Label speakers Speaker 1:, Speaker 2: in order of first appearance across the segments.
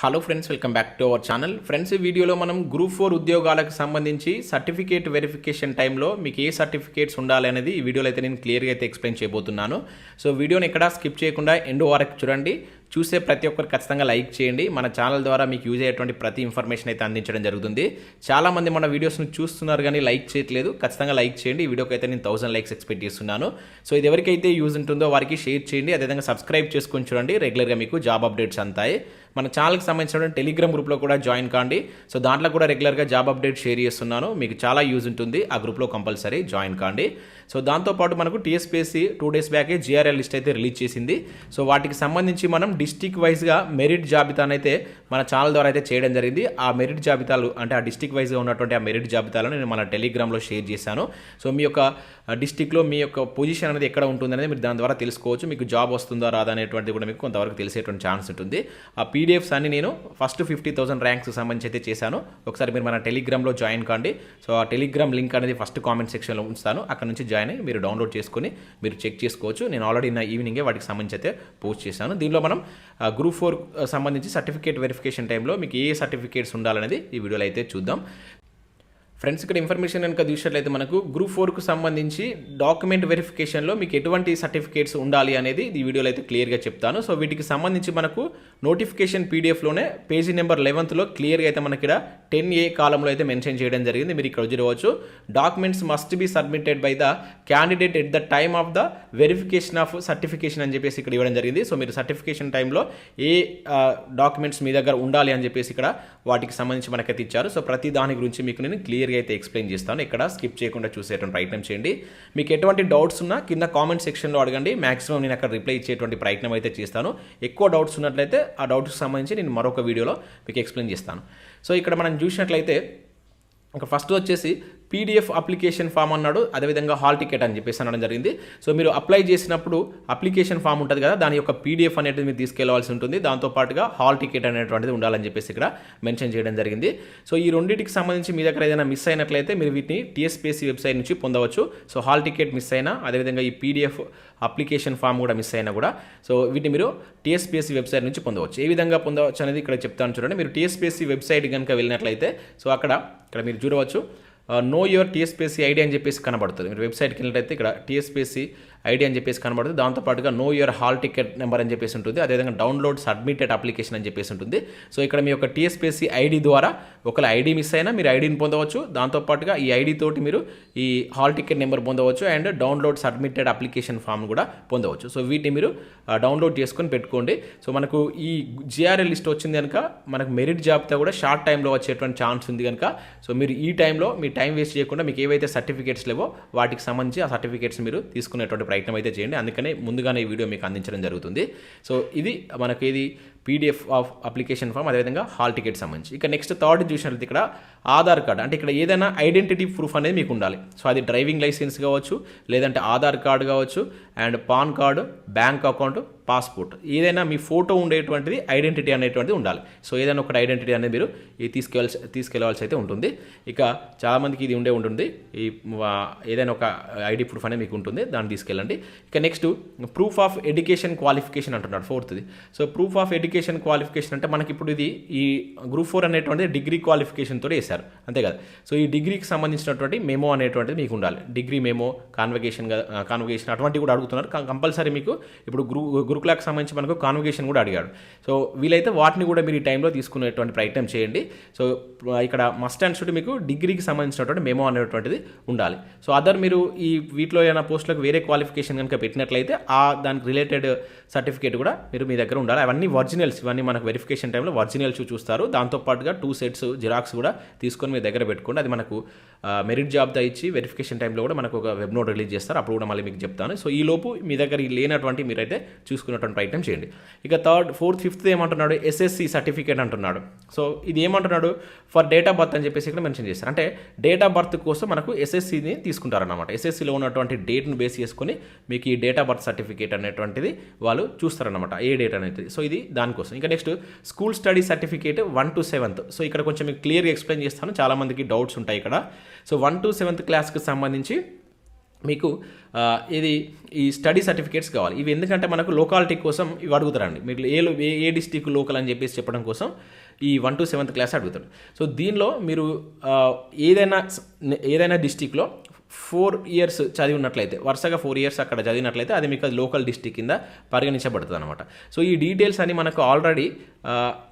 Speaker 1: Hello friends welcome back to our channel friends ఈ వీడియోలో మనం గ్రూప్ ఫోర్ ఉద్యోగాలకు సంబంధించి సర్టిఫికేట్ వెరిఫికేషన్ టైంలో మీకు ఏ సర్టిఫికేట్స్ ఉండాలి అనేది ఈ వీడియోలో అయితే నేను క్లియర్గా అయితే ఎక్స్ప్లెయిన్ చేయబోతున్నాను. సో వీడియోని ఎక్కడా స్కిప్ చేయకుండా ఎండ్ వరకు చూడండి. చూసే ప్రతి ఒక్కరు ఖచ్చితంగా లైక్ చేయండి. మన ఛానల్ ద్వారా మీకు యూజ్ అయ్యేటువంటి ప్రతి ఇన్ఫర్మేషన్ అయితే అందించడం జరుగుతుంది. చాలామంది మన వీడియోస్ని చూస్తున్నారు కానీ లైక్ చేయట్లేదు. ఖచ్చితంగా లైక్ చేయండి. ఈ వీడియోకి అయితే నేను థౌసండ్ లైక్స్ ఎక్స్పెక్ట్ చేస్తున్నాను. సో ఇది ఎవరికైతే యూజ్ ఉంటుందో వారికి షేర్ చేయండి. అదేవిధంగా సబ్స్క్రైబ్ చేసుకొని చూడండి. రెగ్యులర్గా మీకు జాబ్ అప్డేట్స్ అంతాయి. మన ఛానల్కి సంబంధించిన టెలిగ్రామ్ గ్రూప్లో కూడా జాయిన్ కాండి. సో దాంట్లో కూడా రెగ్యులర్గా జాబ్ అప్డేట్ షేర్ చేస్తున్నాను. మీకు చాలా యూజ్ ఉంటుంది. ఆ గ్రూప్లో కంపల్సరీ జాయిన్ కాండి. సో దాంతోపాటు మనకు టీఎస్పీఎస్సీ టూ డేస్ బ్యాకే జీఆర్ఎల్ లిస్ట్ అయితే రిలీజ్ చేసింది. సో వాటికి సంబంధించి మనం డిస్టిక్ వైజ్గా మెరిట్ జాబితాను అయితే మన ఛానల్ ద్వారా అయితే చేయడం జరిగింది. ఆ మెరిట్ జాబితాలు అంటే ఆ డిస్టిక్ వైజ్గా ఉన్నటువంటి ఆ మెరిట్ జాబితాలను నేను మన టెలిగ్రామ్లో షేర్ చేశాను. సో మీ యొక్క డిస్టిక్లో మీ యొక్క పొజిషన్ అనేది ఎక్కడ ఉంటుందనేది మీరు దాని ద్వారా తెలుసుకోవచ్చు. మీకు జాబ్ వస్తుందా రాదా అనేటువంటిది కూడా మీకు కొంతవరకు తెలిసేటువంటి ఛాన్స్ ఉంటుంది. ఆ పీడిఎఫ్స్ అన్ని నేను ఫస్ట్ ఫిఫ్టీ థౌసండ్ ర్యాంక్స్ సంబంధించి అయితే చేశాను. ఒకసారి మీరు మన టెలిగ్రామ్లో జాయిన్ కాండి. సో ఆ టెలిగ్రామ్ లింక్ అనేది ఫస్ట్ కామెంట్ సెక్షన్లో ఉంచుతాను. అక్కడ నుంచి జాయిన్ ఉంటాయని మీరు డౌన్లోడ్ చేసుకొని మీరు చెక్ చేసుకోవచ్చు. నేను ఆల్రెడీ నా ఈవినింగే వాటికి సంబంధించి అయితే పోస్ట్ చేశాను. దీనిలో మనం గ్రూప్ ఫోర్ సంబంధించి సర్టిఫికేట్ వెరిఫికేషన్ టైంలో మీకు ఏ సర్టిఫికేట్స్ ఉండాలనేది ఈ వీడియోలో అయితే చూద్దాం. ఫ్రెండ్స్ ఇక్కడ ఇన్ఫర్మేషన్ కనుక చూసినట్లయితే మనకు గ్రూప్ ఫోర్కు సంబంధించి డాక్యుమెంట్ వెరిఫికేషన్లో మీకు ఎటువంటి సర్టిఫికేట్స్ ఉండాలి అనేది ఈ వీడియోలో అయితే క్లియర్గా చెప్తాను. సో వీటికి సంబంధించి మనకు నోటిఫికేషన్ పీడిఎఫ్లోనే పేజీ నెంబర్ లెవెన్త్లో క్లియర్గా అయితే మనకి ఇక్కడ టెన్ ఏ కాలంలో అయితే మెన్షన్ చేయడం జరిగింది. మీరు ఇక్కడ చూడవచ్చు. Documents must be submitted by the candidate at the time of the verification of certification అని చెప్పేసి ఇక్కడ ఇవ్వడం జరిగింది. సో మీరు సర్టిఫికేషన్ టైంలో ఏ డాక్యుమెంట్స్ మీ దగ్గర ఉండాలి అని చెప్పేసి ఇక్కడ వాటికి సంబంధించి మనకైతే ఇచ్చారు. సో ప్రతి దాని గురించి మీకు నేను క్లియర్ క్లియర్గా అయితే ఎక్స్ప్లెయిన్ చేస్తాను. ఇక్కడ స్కిప్ చేయకుండా చూసేటువంటి ప్రయత్నం చేయండి. మీకు ఎటువంటి డౌట్స్ ఉన్నా కింద కామెంట్ సెక్షన్లో అడగండి. మాక్సిమం నేను అక్కడ రిప్లై ఇచ్చేటువంటి ప్రయత్నం అయితే చేస్తాను. ఎక్కువ డౌట్స్ ఉన్నట్లయితే ఆ డౌట్స్కి సంబంధించి నేను మరొక వీడియోలో మీకు ఎక్స్ప్లెయిన్ చేస్తాను. సో ఇక్కడ మనం చూసినట్లయితే ఇంకా ఫస్ట్ వచ్చేసి పీడిఎఫ్ అప్లికేషన్ ఫామ్ అన్నాడు. అదేవిధంగా హాల్ టికెట్ అని చెప్పేసి అనడం జరిగింది. సో మీరు అప్లై చేసినప్పుడు అప్లికేషన్ ఫామ్ ఉంటుంది కదా దాని యొక్క పీడిఎఫ్ అనేది మీరు తీసుకెళ్ళవలసి ఉంటుంది. దాంతోపాటుగా హాల్ టికెట్ అనేటువంటిది ఉండాలని చెప్పేసి ఇక్కడ మెన్షన్ చేయడం జరిగింది. సో ఈ రెండింటికి సంబంధించి మీ దగ్గర ఏదైనా మిస్ అయినట్లయితే మీరు వీటిని టీఎస్పీఎస్సీ వెబ్సైట్ నుంచి పొందవచ్చు. సో హాల్ టికెట్ మిస్ అయినా అదేవిధంగా ఈ పీడిఎఫ్ అప్లికేషన్ ఫామ్ కూడా మిస్ అయినా కూడా సో వీటిని మీరు టీఎస్పీఎస్సీ వెబ్సైట్ నుంచి పొందవచ్చు. ఏ విధంగా పొందవచ్చు అనేది ఇక్కడ చెప్తాను చూడండి. మీరు టీఎస్పీఎస్సీ వెబ్సైట్ కనుక వెళ్ళినట్లయితే సో అక్కడ ఇక్కడ మీరు చూడవచ్చు. నో యువర్ టీఎస్పీఎస్సీ ఐడి అని చెప్పేసి కనబడుతుంది. మీరు వెబ్సైట్కి వెళ్ళినట్టయితే ఇక్కడ టీఎస్పీఎస్సీ ఐడి అని చెప్పేసి కనబడుతుంది. దాంతోపాటుగా know your hall ticket number అని చెప్పేసి ఉంటుంది. అదేవిధంగా డౌన్లోడ్ సబ్మిటెడ్ అప్లికేషన్ అని చెప్పేసి ఉంటుంది. సో ఇక్కడ మీ యొక్క టీఎస్పీఎస్సీ ఐడి ద్వారా ఒకవేళ ఐడి మిస్ అయినా మీరు ఐడిని పొందవచ్చు. దాంతోపాటుగా ఈ ఐడి తోటి మీరు ఈ హాల్ టికెట్ నెంబర్ పొందవచ్చు and download submitted application form కూడా పొందవచ్చు. సో వీటిని మీరు డౌన్లోడ్ చేసుకొని పెట్టుకోండి. సో మనకు ఈ జిఆర్ఎల్ లిస్ట్ వచ్చింది కనుక మనకు మెరిట్ జాబితా కూడా షార్ట్ టైంలో వచ్చేటువంటి ఛాన్స్ ఉంది కనుక. సో మీరు ఈ టైంలో మీ టైం వేస్ట్ చేయకుండా మీకు ఏవైతే సర్టిఫికేట్స్ లేవో వాటికి సంబంధించి ఆ సర్టిఫికేట్స్ మీరు తీసుకునేటువంటి ప్రయత్నం అయితే చేయండి. అందుకనే ముందుగానే ఈ వీడియో మీకు అందించడం జరుగుతుంది. సో ఇది మనకి ఇది పీడిఎఫ్ ఆఫ్ అప్లికేషన్ ఫామ్ అదేవిధంగా హాల్ టికెట్ సంబంధించి. ఇక నెక్స్ట్ థర్డ్ చూసినట్లయితే ఇక్కడ ఆధార్ కార్డ్. అంటే ఇక్కడ ఏదైనా ఐడెంటిటీ ప్రూఫ్ అనేది మీకు ఉండాలి. సో అది డ్రైవింగ్ లైసెన్స్ కావచ్చు లేదంటే ఆధార్ కార్డు కావచ్చు and PAN card bank account passport ఏదైనా మీ ఫోటో ఉండేటువంటిది ఐడెంటిటీ అనేటువంటిది ఉండాలి. సో ఏదైనా ఒకటి ఐడెంటిటీ అనేది మీరు ఈ తీసుకెళ్ళాల్సి తీసుకెళ్ళవలసి అయితే ఉంటుంది. ఇక చాలామందికి ఇది ఉండే ఉంటుంది. ఈ ఏదైనా ఒక ఐడి ప్రూఫ్ అనేది మీకు ఉంటుంది. దాన్ని తీసుకెళ్ళండి. ఇక next proof of education qualification అంటున్నాడు ఫోర్త్ది so proof of education qualification అంటే మనకి ఇప్పుడు ఇది ఈ గ్రూప్ ఫోర్ అనేటువంటిది డిగ్రీ క్వాలిఫికేషన్ వేశారు అంతే కదా? సో ఈ డిగ్రీకి సంబంధించినటువంటి మెమో అనేటువంటిది మీకు ఉండాలి డిగ్రీ మెమో కాన్వకేషన్ కాన్వకేషన్ అటువంటివి కూడా అడుగుతున్నారు. కంపల్సరీ మీకు ఇప్పుడు గురు గురుకులకు సంబంధించి మనకు కాన్వకేషన్ కూడా అడిగాడు. సో వీలైతే వాటిని కూడా మీరు ఈ టైంలో తీసుకునేటువంటి ప్రయత్నం చేయండి. సో ఇక్కడ మస్ట్ అండ్ షుడ్ మీకు డిగ్రీకి సంబంధించినటువంటి మెమో అనేటువంటిది ఉండాలి. సో అదర్ మీరు ఈ వీటిలో ఏమైనా పోస్టులకు వేరే క్వాలిఫికేషన్ కనుక పెట్టినట్లయితే ఆ దానికి రిలేటెడ్ సర్టిఫికేట్ కూడా మీరు మీ దగ్గర ఉండాలి. అవన్నీ ఒరిజినల్ ఒరిజినల్స్ ఇవన్నీ మనకు వెరిఫికేషన్ టైంలో ఒరిజినల్స్ చూస్తారు. దాంతోపాటుగా టూ సెట్స్ జిరాక్స్ కూడా తీసుకొని మీ దగ్గర పెట్టుకోండి. అది మనకు మెరిట్ జాబ్దా ఇచ్చి వెరిఫికేషన్ టైంలో కూడా మనకు ఒక వెబ్ నోట్ రిలీజ్ చేస్తారు. అప్పుడు కూడా మళ్ళీ మీకు చెప్తాను. సో ఈ లోపు మీ దగ్గర లేనటువంటి మీరైతే చూసుకున్నటువంటి ప్రయత్నం చేయండి. ఇక థర్డ్ ఫోర్త్ ఫిఫ్త్ ఏమంటున్నాడు? ఎస్ఎస్సి సర్టిఫికేట్ అంటున్నాడు. సో ఇది ఏమంటున్నాడు? ఫర్ డేట్ ఆఫ్ బర్త్ అని చెప్పేసి ఇక్కడ మెన్షన్ చేస్తారు. అంటే డేట్ ఆఫ్ బర్త్ కోసం మనకు ఎస్ఎస్సిని తీసుకుంటారన్నమాట. ఎస్ఎస్సిలో ఉన్నటువంటి డేట్ను బేస్ చేసుకొని మీకు ఈ డేట్ ఆఫ్ బర్త్ సర్టిఫికేట్ అనేటువంటిది వాళ్ళు చూస్తారన్నమాట. ఏ డేట్ అనేది. సో ఇది దానికోసం ఇంకా next school study certificate one to seventh so ఇక్కడ కొంచెం మీకు క్లియర్గా ఎక్స్ప్లెయిన్ చేస్తాను. చాలామందికి డౌట్స్ ఉంటాయి ఇక్కడ. సో వన్ టు సెవెంత్ క్లాస్కి సంబంధించి మీకు ఇది ఈ స్టడీ సర్టిఫికేట్స్ కావాలి. ఇవి ఎందుకంటే మనకు లోకాలిటీ కోసం ఇవి అడుగుతారండి మీరు ఏ లో- ఏ ఏ డిస్టిక్ లోకల్ అని చెప్పేసి చెప్పడం కోసం ఈ వన్ టు సెవెంత్ క్లాస్ అడుగుతాడు సో దీనిలో మీరు ఏదైనా ఏదైనా డిస్టిక్లో ఫోర్ ఇయర్స్ చదివి ఉన్నట్లయితే వరుసగా ఫోర్ ఇయర్స్ అక్కడ చదివినట్లయితే అది మీకు లోకల్ డిస్టిక్ కింద పరిగణించబడుతుంది అనమాట సో ఈ డీటెయిల్స్ అని మనకు ఆల్రెడీ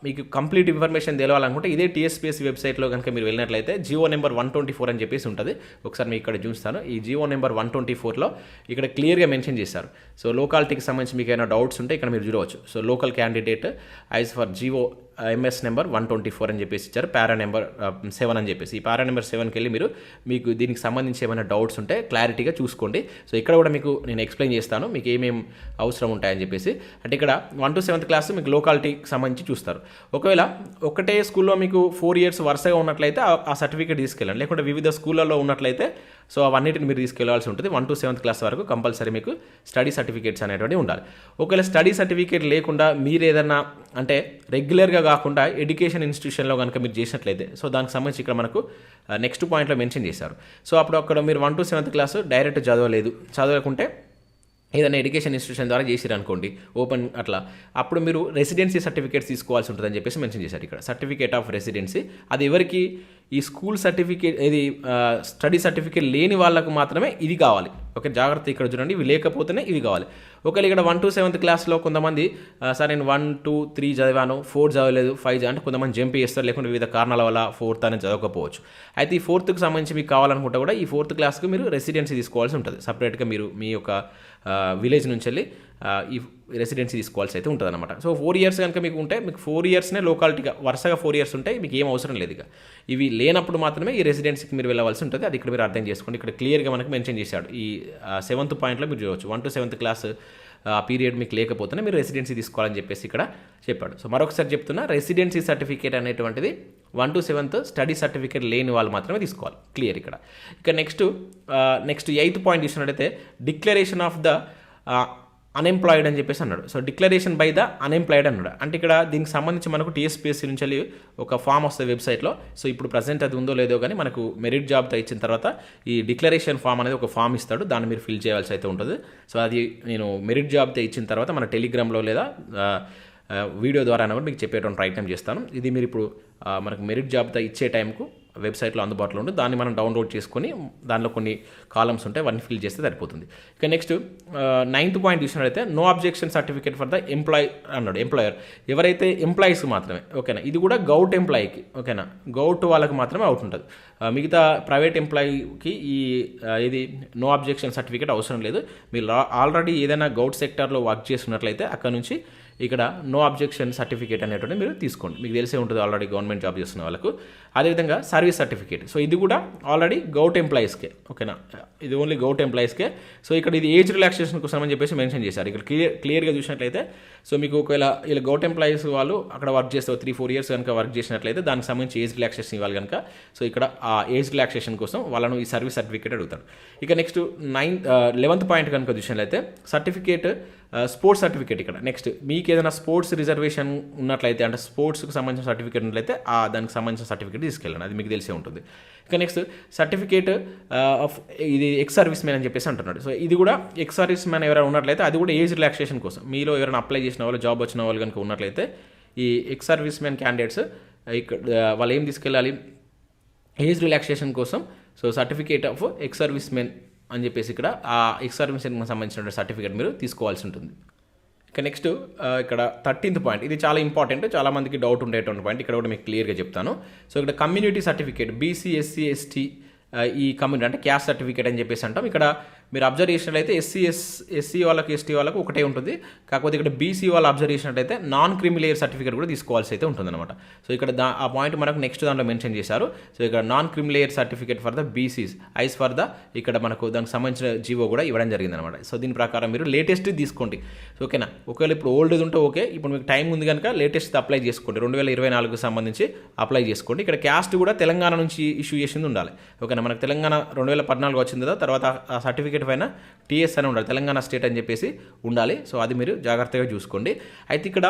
Speaker 1: మీకు కంప్లీట్ ఇన్ఫర్మేషన్ తెలవాలనుకుంటే ఇదే టీఎస్పీఎస్ వెబ్సైట్లో కనుక మీరు వెళ్ళినట్లయితే GO number one twenty four అని చెప్పేసి ఉంటుంది. ఒకసారి మీకు ఇక్కడ చూస్తాను. ఈ జియో నెంబర్ వన్ ట్వంటీ ఫోర్లో ఇక్కడ క్లియర్గా మెన్షన్ చేశారు. సో లోకాలిటీకి సంబంధించి మీకు ఏమైనా డౌట్స్ ఉంటే ఇక్కడ మీరు చూడవచ్చు. So local candidate as per GO MS number one twenty four అని చెప్పేసి ఇచ్చారు. పారా నెంబర్ సెవెన్ అని చెప్పేసి. ఈ పారా నెంబర్ సెవెన్కి వెళ్ళి మీరు మీకు దీనికి సంబంధించి ఏమైనా డౌట్స్ ఉంటే క్లారిటీగా చూసుకోండి. సో ఇక్కడ కూడా మీకు నేను ఎక్స్ప్లెయిన్ చేస్తాను. మీకు ఏమేమి అవసరం ఉంటాయని చెప్పేసి. అంటే ఇక్కడ వన్ టు సెవెంత్ క్లాస్ మీకు లోకాలిటీకి సంబంధించి చూస్తారు. ఒకవేళ ఒకటే స్కూల్లో మీకు ఫోర్ ఇయర్స్ వరుసగా ఉన్నట్లయితే ఆ- సర్టిఫికేట్ తీసుకెళ్ళండి. లేకుంటే వివిధ స్కూళ్ళలో ఉన్నట్లయితే సో అవన్నిటిని మీరు తీసుకెళ్ళాల్సి ఉంటుంది. వన్ టు సెవెంత్ క్లాస్ వరకు కంపల్సరీ మీకు స్టడీ సర్టిఫికేట్స్ అనేటువంటివి ఉండాలి. ఒకవేళ స్టడీ సర్టిఫికేట్ లేకుండా మీరు ఏదన్నా అంటే రెగ్యులర్గా కాకుండా ఎడ్యుకేషన్ ఇన్స్టిట్యూషన్లో కనుక మీరు చేసినట్లయితే సో దానికి సంబంధించి ఇక్కడ మనకు నెక్స్ట్ పాయింట్లో మెన్షన్ చేశారు. సో అప్పుడు అక్కడ మీరు one to seventh class direct చదవలేదు. చదవకుంటే ఏదైనా ఎడ్యుకేషన్ ఇన్స్టిట్యూషన్ ద్వారా చేసిరు అనుకోండి ఓపెన్ అట్లా. అప్పుడు మీరు రెసిడెన్సీ సర్టిఫికేట్స్ తీసుకోవాల్సి ఉంటుందని చెప్పేసి మెన్షన్ చేశారు ఇక్కడ. సర్టిఫికేట్ ఆఫ్ రెసిడెన్సీ అది ఎవరికి? ఈ స్కూల్ సర్టిఫికేట్ ఇది స్టడీ సర్టిఫికేట్ లేని వాళ్ళకు మాత్రమే ఇది కావాలి. ఓకే జాగ్రత్త ఇక్కడ చూడండి. ఇవి లేకపోతేనే ఇవి కావాలి. ఒకవేళ ఇక్కడ వన్ టు సెవెంత్ క్లాస్లో కొంతమంది సార్ నేను వన్ టూ త్రీ చదివాను ఫోర్ చదవలేదు ఫైవ్ అంటే కొంతమంది జంప్ చేస్తారు లేకుంటే వివిధ కారణాల వల్ల ఫోర్త్ అనేది చదవకపోవచ్చు. అయితే ఈ ఫోర్త్కి సంబంధించి మీకు కావాలనుకుంటే కూడా ఈ ఫోర్త్ క్లాస్కి మీరు రెసిడెన్సీ తీసుకోవాల్సి ఉంటుంది. సపరేట్గా మీరు మీ యొక్క విలేజ్ నుంచి వెళ్ళి ఈ రెసిడెన్సీ తీసుకోవాల్సి అయితే ఉంటుంది అనమాట సో ఫోర్ ఇయర్స్ కనుక మీకు ఉంటే మీకు ఫోర్ ఇయర్స్నే లోకాలిటీగా వరుసగా ఫోర్ ఇయర్స్ ఉంటాయి మీకు ఏం అవసరం లేదు ఇక. ఇవి లేనప్పుడు మాత్రమే ఈ రెసిడెన్సీకి మీరు వెళ్ళవలసి ఉంటుంది. అది ఇక్కడ మీరు అర్థం చేసుకోండి. ఇక్కడ క్లియర్గా మనకు మెన్షన్ చేశాడు. ఈ సెవెంత్ పాయింట్లో మీరు చూడవచ్చు. వన్ టు సెవెంత్ క్లాస్ ఆ పీరియడ్ మీకు లేకపోతేనే మీరు రెసిడెన్సీ తీసుకోవాలని చెప్పేసి ఇక్కడ చెప్పాడు. సో మరొకసారి చెప్తున్నా రెసిడెన్సీ సర్టిఫికేట్ అనేటువంటిది one to seventh study certificate లేని వాళ్ళు మాత్రమే తీసుకోవాలి క్లియర్ ఇక్కడ. ఇక నెక్స్ట్ నెక్స్ట్ ఎయిత్ పాయింట్ చూసినట్టయితే డిక్లరేషన్ ఆఫ్ ద అన్ఎంప్లాయిడ్ అని చెప్పేసి అన్నాడు. So declaration by the unemployed అన్నాడు. అంటే ఇక్కడ దీనికి సంబంధించి మనకు టీఎస్పీఎస్సీ నుంచి వెళ్ళి ఒక ఫామ్ వస్తుంది వెబ్సైట్లో సో ఇప్పుడు ప్రజెంట్ అది ఉందో లేదో కానీ మనకు మెరిట్ జాబ్తో ఇచ్చిన తర్వాత ఈ డిక్లరేషన్ ఫామ్ అనేది ఒక ఫామ్ ఇస్తాడు. దాన్ని మీరు ఫిల్ చేయాల్సి అయితే ఉంటుంది. సో అది నేను మెరిట్ జాబ్తో ఇచ్చిన తర్వాత మన టెలిగ్రామ్లో లేదా వీడియో ద్వారా అయినా కూడా మీకు చెప్పేటువంటి ప్రయత్నం చేస్తాను. ఇది మీరు ఇప్పుడు మనకు మెరిట్ జాబ్తో ఇచ్చే టైంకు వెబ్సైట్లో అందుబాటులో ఉంటుంది దాన్ని మనం డౌన్లోడ్ చేసుకొని దానిలో కొన్ని కాలమ్స్ ఉంటాయి అవన్నీ ఫిల్ చేస్తే సరిపోతుంది. ఇక నెక్స్ట్ నైన్త్ పాయింట్ చూసినట్లయితే no objection certificate for the employ అన్నాడు ఎంప్లాయర్. ఎవరైతే ఎంప్లాయీస్ మాత్రమే ఓకేనా? ఇది కూడా గౌట్ ఎంప్లాయీకి ఓకేనా? గౌట్ వాళ్ళకి మాత్రమే అవుట్ ఉంటుంది. మిగతా ప్రైవేట్ ఎంప్లాయీకి ఈ ఇది నో అబ్జెక్షన్ సర్టిఫికేట్ అవసరం లేదు. మీరు ఆల్రెడీ ఏదైనా గౌట్ సెక్టార్లో వర్క్ చేస్తున్నట్లయితే అక్కడ నుంచి ఇక్కడ నో అబ్జెక్షన్ సర్టిఫికేట్ అనేటువంటి మీరు తీసుకోండి. మీకు తెలిసే ఉంటుంది ఆల్రెడీ గవర్నమెంట్ జాబ్ చేస్తున్న వాళ్ళకు. అదేవిధంగా సర్వీస్ సర్టిఫికేట్ సో ఇది కూడా ఆల్రెడీ గౌట్ ఎంప్లాయీస్కే ఓకేనా ఇది ఓన్లీ గౌట్ ఎంప్లాయీస్కే సో ఇక్కడ ఇది ఏజ్ రిలాక్సేషన్ కోసం అని చెప్పేసి మెన్షన్ చేశారు. ఇక్కడ క్లియర్ క్లియర్గా చూసినట్లయితే సో మీకు ఒకవేళ ఇలా గౌట్ ఎంప్లాయీస్ వాళ్ళు అక్కడ వర్క్ చేస్తే త్రీ ఫోర్ ఇయర్స్ కనుక వర్క్ చేసినట్లయితే దానికి సంబంధించి ఏజ్ రిలాక్సేషన్ ఇవ్వాలి కనుక. సో ఇక్కడ ఆ ఏజ్ రిలాక్సేషన్ కోసం వాళ్ళను ఈ సర్వీస్ సర్టిఫికేట్ అడుగుతారు. ఇక నెక్స్ట్ నైన్త్ లెవెంత్ పాయింట్ కనుక చూసినట్లయితే సర్టిఫికేట్ స్పోర్ట్స్ సర్టిఫికేట్ ఇక్కడ. నెక్స్ట్ మీకు ఏదైనా స్పోర్ట్స్ రిజర్వేషన్ ఉన్నట్లయితే అంటే స్పోర్ట్స్కి సంబంధించిన సర్టిఫికేట్ ఉన్నట్లయితే ఆ దానికి సంబంధించిన సర్టిఫికేట్ తీసుకెళ్ళండి. అది మీకు తెలిసే ఉంటుంది. ఇక నెక్స్ట్ సర్టిఫికేట్ ఆఫ్ ఇది ఎక్స్ సర్వీస్ మ్యాన్ అని చెప్పేసి అంటున్నాడు. సో ఇది కూడా ఎక్స్ సర్వీస్ మ్యాన్ ఎవరైనా ఉన్నట్లయితే అది కూడా ఏజ్ రిలాక్సేషన్ కోసం. మీలో ఎవరైనా అప్లై చేసిన వాళ్ళు జాబ్ వచ్చిన వాళ్ళు కనుక ఉన్నట్లయితే ఈ ఎక్స్ సర్వీస్ మ్యాన్ క్యాండిడేట్స్ ఇక్కడ వాళ్ళు ఏం తీసుకెళ్ళాలి? ఏజ్ రిలాక్సేషన్ కోసం. So certificate of ex service men అని చెప్పేసి ఇక్కడ ఆ ఎక్స్ సంబంధించిన సర్టిఫికేట్ మీరు తీసుకోవాల్సి ఉంటుంది. ఇక నెక్స్ట్ ఇక్కడ థర్టీన్త్ పాయింట్ ఇది చాలా ఇంపార్టెంట్ చాలా మందికి డౌట్ ఉండేటువంటి పాయింట్ ఇక్కడ కూడా మీకు క్లియర్గా చెప్తాను. సో ఇక్కడ community certificate BC SC ST ఈ కమ్యూనిటీ అంటే క్యాస్ట్ సర్టిఫికేట్ అని చెప్పేసి అంటాం. ఇక్కడ మీరు అబ్జర్వ్ చేసినట్లయితే ఎస్సీ ఎస్ ఎస్సీ వాళ్ళకి ఎస్టీ వాళ్ళకి ఒకటే ఉంటుంది. కాకపోతే ఇక్కడ బీసీ వాళ్ళు అబ్జర్వ్ చేసినట్లయితే నాన్ క్రిమిలేయర్ సర్టిఫికేట్ కూడా తీసుకోవాల్సి అయితే ఉంటుందన్నమాట. సో ఇక్కడ దా ఆ పాయింట్ మనకు నెక్స్ట్ దాంట్లో మెన్షన్ చేశారు. సో ఇక్కడ non creamy layer certificate for the BCs is for the ఇక్కడ మనకు దానికి సంబంధించిన జీవో కూడా ఇవ్వడం జరిగింది అనమాట సో దీని ప్రకారం మీరు లేటెస్ట్ తీసుకోండి. ఓకేనా ఒకవేళ ఇప్పుడు ఓల్డ్ ఉంటే ఓకే ఇప్పుడు మీకు టైం ఉంది కనుక లేటెస్ట్ అప్లై చేసుకోండి. రెండు వేల ఇరవై నాలుగుకి సంబంధించి అప్లై చేసుకోండి. ఇక్కడ క్యాస్ట్ కూడా తెలంగాణ నుంచి ఇష్యూ చేసింది ఉండాలి. ఓకేనా మనకు తెలంగాణ రెండు వేల పద్నాలుగు వచ్చింది కదా తర్వాత ఆ సర్టిఫికేట్ పైన టీఎస్ అని ఉండాలి తెలంగాణ స్టేట్ అని చెప్పేసి ఉండాలి. సో అది మీరు జాగ్రత్తగా చూసుకోండి. అయితే ఇక్కడ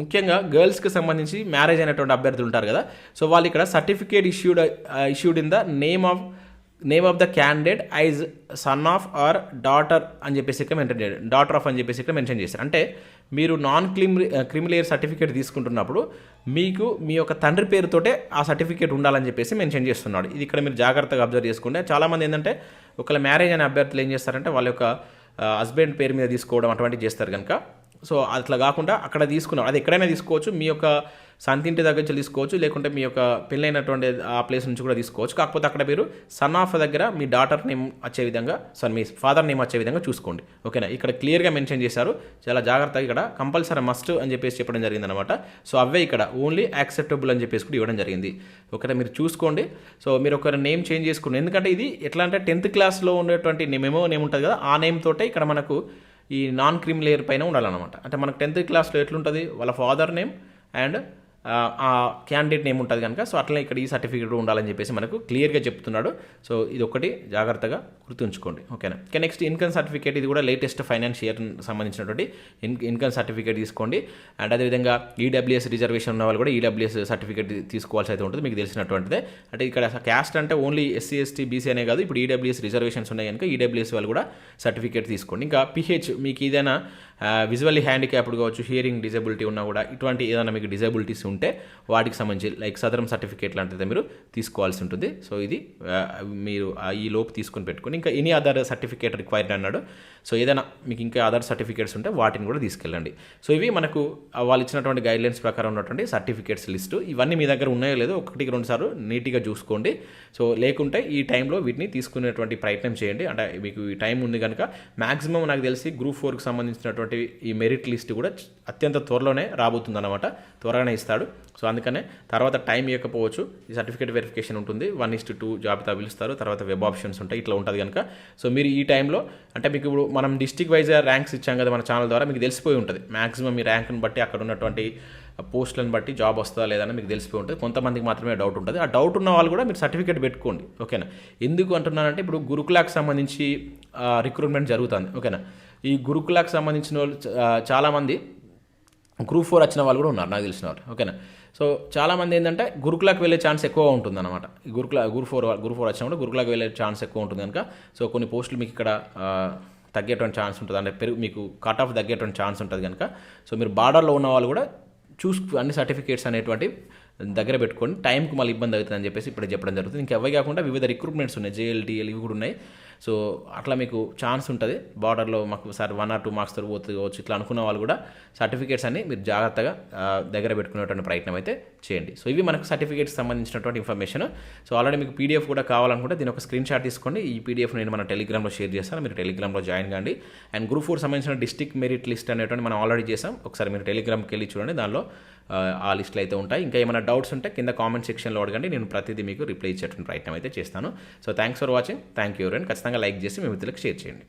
Speaker 1: ముఖ్యంగా గర్ల్స్కి సంబంధించి మ్యారేజ్ అయినటువంటి అభ్యర్థులు ఉంటారు కదా. సో వాళ్ళు ఇక్కడ certificate issued issued in the name of name of the candidate is son of or daughter అని చెప్పేసి ఇక్కడ మెన్షన్ చేయడం డాటర్ ఆఫ్ అని చెప్పేసి ఇక్కడ మెన్షన్ చేశారు. అంటే మీరు నాన్ క్లిమ్ క్రిమిలేయర్ సర్టిఫికేట్ తీసుకుంటున్నప్పుడు మీకు మీ యొక్క తండ్రి పేరుతోటే ఆ సర్టిఫికేట్ ఉండాలని చెప్పేసి మెన్షన్ చేస్తున్నాడు. ఇది ఇక్కడ మీరు జాగ్రత్తగా అబ్జర్వ్ చేసుకుంటే చాలామంది ఏంటంటే ఒకవేళ మ్యారేజ్ అనే అభ్యర్థులు ఏం చేస్తారంటే వాళ్ళ యొక్క హస్బెండ్ పేరు మీద తీసుకోవడం అటువంటివి చేస్తారు కనుక సో అట్లా కాకుండా అక్కడ తీసుకున్నాం అది ఎక్కడైనా తీసుకోవచ్చు. మీ యొక్క సంతింటి దగ్గర నుంచి తీసుకోవచ్చు లేకుంటే మీ యొక్క పెళ్ళైనటువంటి ఆ ప్లేస్ నుంచి కూడా తీసుకోవచ్చు. కాకపోతే అక్కడ మీరు సన్ ఆఫ్ దగ్గర మీ డాటర్ నేమ్ వచ్చే విధంగా సారీ మీ ఫాదర్ నేమ్ వచ్చే విధంగా చూసుకోండి. ఓకేనా? ఇక్కడ క్లియర్గా మెన్షన్ చేశారు. చాలా జాగ్రత్తగా ఇక్కడ కంపల్సరీ మస్ట్ అని చెప్పేసి చెప్పడం జరిగిందనమాట సో అవే ఇక్కడ ఓన్లీ యాక్సెప్టబుల్ అని చెప్పేసి కూడా ఇవ్వడం జరిగింది. ఒకటే మీరు చూసుకోండి. సో మీరు ఒక నేమ్ చేంజ్ చేసుకోండి ఎందుకంటే ఇది ఎట్లా అంటే టెన్త్ క్లాస్లో ఉండేటువంటి మెమో నేమ్ ఉంటుంది కదా ఆ నేమ్ తోటే ఇక్కడ మనకు ఈ నాన్ క్రీమ్ లేయర్ పైన ఉండాలన్నమాట. అంటే మనకు టెన్త్ క్లాస్లో ఎట్లుంటుంది? వాళ్ళ ఫాదర్ నేమ్ అండ్ ఆ క్యాండిడేట్ నేమ్ ఉంటుంది కనుక సో అట్లనే ఇక్కడ ఈ సర్టిఫికేట్ ఉండాలని చెప్పేసి మనకు క్లియర్గా చెప్తున్నాడు. సో ఇది ఒకటి జాగ్రత్తగా గుర్తుంచుకోండి. ఓకేనా? ఓకే నెక్స్ట్ ఇన్కమ్ సర్టిఫికేట్ ఇది కూడా లేటెస్ట్ ఫైనాన్స్ ఇయర్ సంబంధించినటువంటి ఇన్ ఇన్కమ్ సర్టిఫికేట్ తీసుకోండి. అండ్ అదేవిధంగా ఈడబ్ల్యూఎస్ రిజర్వేషన్ ఉన్న వాళ్ళు కూడా ఈడబ్ల్యూఎస్ సర్టిఫికేట్ తీసుకోవాల్సి అయితే ఉంటుంది మీకు తెలిసినటువంటిదే. అంటే ఇక్కడ క్యాస్ట్ అంటే ఓన్లీ ఎస్సీ ఎస్టీ బీసీ అనే కాదు ఇప్పుడు ఈడబ్ల్యూఎస్ రిజర్వేషన్స్ ఉన్నాయి కనుక ఈడబ్ల్యూఎస్ వాళ్ళు కూడా సర్టిఫికేట్ తీసుకోండి. ఇంకా పిహెచ్ మీకు ఏదైనా విజువల్లీ హ్యాండిక్యాప్డ్ కావచ్చు హియరింగ్ డిజబిలిటీ ఉన్నా కూడా ఇటువంటి ఏదైనా మీకు డిజబిలిటీస్ ఉంటే వాటికి సంబంధించి లైక్ సదరం సర్టిఫికేట్ లాంటిది మీరు తీసుకోవాల్సి ఉంటుంది. సో ఇది మీరు ఆ ఈ లోపు తీసుకొని పెట్టుకొని ఇంకా ఎనీ అదర్ సర్టిఫికేట్ రిక్వైర్డ్ అన్నాడు సో ఏదైనా మీకు ఇంకా అదర్ సర్టిఫికేట్స్ ఉంటే వాటిని కూడా తీసుకెళ్ళండి. సో ఇవి మనకు వాళ్ళు ఇచ్చినటువంటి గైడ్లైన్స్ ప్రకారం ఉన్నటువంటి సర్టిఫికేట్స్ లిస్టు ఇవన్నీ మీ దగ్గర ఉన్నాయో లేదో ఒకటికి రెండు సార్లు నీట్గా చూసుకోండి. సో లేకుంటే ఈ టైంలో వీటిని తీసుకునేటువంటి ప్రయత్నం చేయండి. అంటే మీకు ఈ టైం ఉంది కనుక మ్యాక్సిమం నాకు తెలిసి గ్రూప్ ఫోర్కి సంబంధించినటువంటి ఈ మెరిట్ లిస్ట్ కూడా అత్యంత త్వరలోనే రాబోతుందన్నమాట. త్వరగానే ఇస్తాడు. సో అందుకనే తర్వాత టైం ఇవ్వకపోవచ్చు. ఈ సర్టిఫికేట్ వెరిఫికేషన్ ఉంటుంది. వన్ ఇస్ టూ జాబితా పిలుస్తారు. తర్వాత వెబ్ ఆప్షన్స్ ఉంటాయి. ఇట్లా ఉంటుంది కనుక సో మీరు ఈ టైంలో అంటే మీకు ఇప్పుడు మనం డిస్టిక్ వైజ్ ర్యాంక్స్ ఇచ్చాం కదా మన ఛానల్ ద్వారా మీకు తెలిసిపోయి ఉంటుంది. మాక్సిమం మీ ర్యాంక్ని బట్టి అక్కడ ఉన్నటువంటి పోస్టులను బట్టి జాబ్ వస్తుందా లేదని మీకు తెలిసిపోయి ఉంటుంది. కొంతమందికి మాత్రమే డౌట్ ఉంటుంది. ఆ డౌట్ ఉన్న వాళ్ళు కూడా మీరు సర్టిఫికేట్ పెట్టుకోండి. ఓకేనా ఎందుకు అంటున్నానంటే ఇప్పుడు గురుకులాకి సంబంధించి రిక్రూట్మెంట్ జరుగుతుంది. ఓకేనా ఈ గురుకులాకు సంబంధించిన వాళ్ళు చాలామంది గ్రూప్ ఫోర్ వచ్చిన వాళ్ళు కూడా ఉన్నారు నాకు తెలిసిన వాళ్ళు. ఓకేనా సో చాలామంది ఏంటంటే గురుకులకు వెళ్ళే ఛాన్స్ ఎక్కువ ఉంటుంది అనమాట గురుకుల గురు ఫోర్ గురు ఫోర్ వచ్చినప్పుడు కూడా గురుకులకు వెళ్ళే ఛాన్స్ ఎక్కువ ఉంటుంది కనుక. సో కొన్ని పోస్టులు మీకు ఇక్కడ తగ్గేటువంటి ఛాన్స్ ఉంటుంది. అంటే పెరుగు మీకు కట్ ఆఫ్ తగ్గేటువంటి ఛాన్స్ ఉంటుంది కనుక. సో మీరు బార్డర్లో ఉన్న వాళ్ళు కూడా చూసు అన్ని సర్టిఫికేట్స్ అనేటువంటి దగ్గర పెట్టుకొని టైంకి మళ్ళీ ఇబ్బంది అవుతుందని చెప్పేసి ఇప్పుడు చెప్పడం జరుగుతుంది. ఇంకా అవే కాకుండా వివిధ రిక్రూట్మెంట్స్ ఉన్నాయి. జేఎల్టీఎల్ ఇవి కూడా ఉన్నాయి. సో అట్లా మీకు ఛాన్స్ ఉంటుంది. బార్డర్లో మాకు sir one or two marks పోతుంది కావచ్చు ఇట్లా అనుకున్న వాళ్ళు కూడా సర్టిఫికేట్స్ అన్ని మీరు జాగ్రత్తగా దగ్గర పెట్టుకునేటువంటి ప్రయత్నం అయితే చేయండి. సో ఇవి మనకు సర్టిఫికేట్స్ సంబంధించినటువంటి ఇన్ఫర్మేషన్ సో ఆల్రెడీ మీకు పీడిఎఫ్ కూడా కావాలనుకుంటే దీని ఒక స్క్రీన్ షాట్ తీసుకోండి. ఈ పీడిఎఫ్ నేను మన టెలిగ్రామ్లో షేర్ చేస్తాను. మీరు టెలిగ్రామ్లో జాయిన్ కండి. అండ్ గ్రూప్ ఫోర్ సంబంధించిన డిస్టిక్ మెరిట్ లిస్ట్ అనేటువంటి మనం ఆల్రెడీ చేసాం. ఒకసారి మీరు టెలిగ్రామ్కి వెళ్ళి చూడండి. దానిలో ఆ లిస్టులు అయితే ఉంటాయి. ఇంకా ఏమైనా డౌట్స్ ఉంటే కింద కామెంట్ సెక్షన్లో అడగండి. నేను ప్రతిదీ మీకు రిప్లై ఇచ్చేటువంటి ప్రయత్నం అయితే చేస్తాను. So thanks for watching thank you and ఖచ్చితంగా లైక్ చేసి మీ మిత్రులకు షేర్ చేయండి.